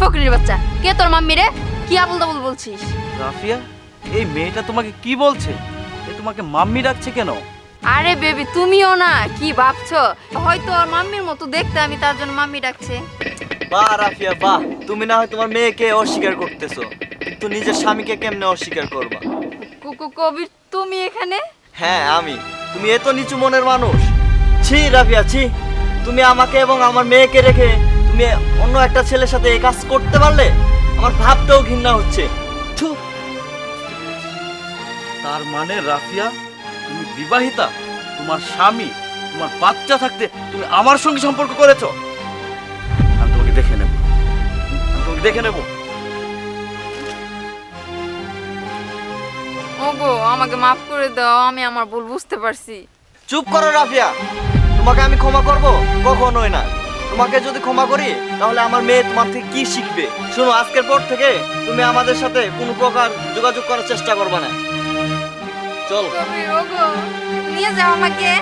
ফকিরের বাচ্চা কে তোর মাম্মি রে? কি আবল তাবল বলছিস? রাফিয়া এই মেয়েটা তোমাকে কি বলছে? এ তোমাকে মাম্মি ডাকছে কেন? আরে বেবি তুমিও না কি ভাবছ? হয়তো ওর মাম্মির মতো দেখতে আমি তার জন্য মাম্মি ডাকছে। বাহ রাফিয়া বাহ। তুমি না হয় তোমার মেয়েকে অস্বীকার করতেছো। কিন্তু নিজের স্বামীকে কেমনে অস্বীকার করবা? কুকু কবির তুমি এখানে? হ্যাঁ আমি। তুমি এত নিচু মনের মানুষ। ছি রাফিয়া ছি। তুমি আমাকে এবং আমার মেয়েকে রেখে তুমি অন্য একটা ছেলের সাথে এই কাজ করতে পারলে? আমার ভাবতেও ঘৃণা হচ্ছে। তার মানে রাফিয়া তুমি বিবাহিতা তোমার স্বামী তোমার বাচ্চা থাকতে তুমি আমার সঙ্গে সম্পর্ক করেছ? আমি তোমাকে দেখে নেব। আমি তোমাকে দেখে নেব। ওগো আমাকে মাফ করে দাও আমি আমার ভুল বুঝতে পারছি। চুপ করো রাফিয়া। তোমাকে আমি ক্ষমা করব? কখনোই না। তোমাকে যদি ক্ষমা করি, তাহলে আমার মেয়ে তোমার থেকে কি শিখবে? শুনো, আজকের পর থেকে তুমি আমাদের সাথে কোনো প্রকার যোগাযোগ করার চেষ্টা করবে না। চল। নিয়ে যাও আমাকে।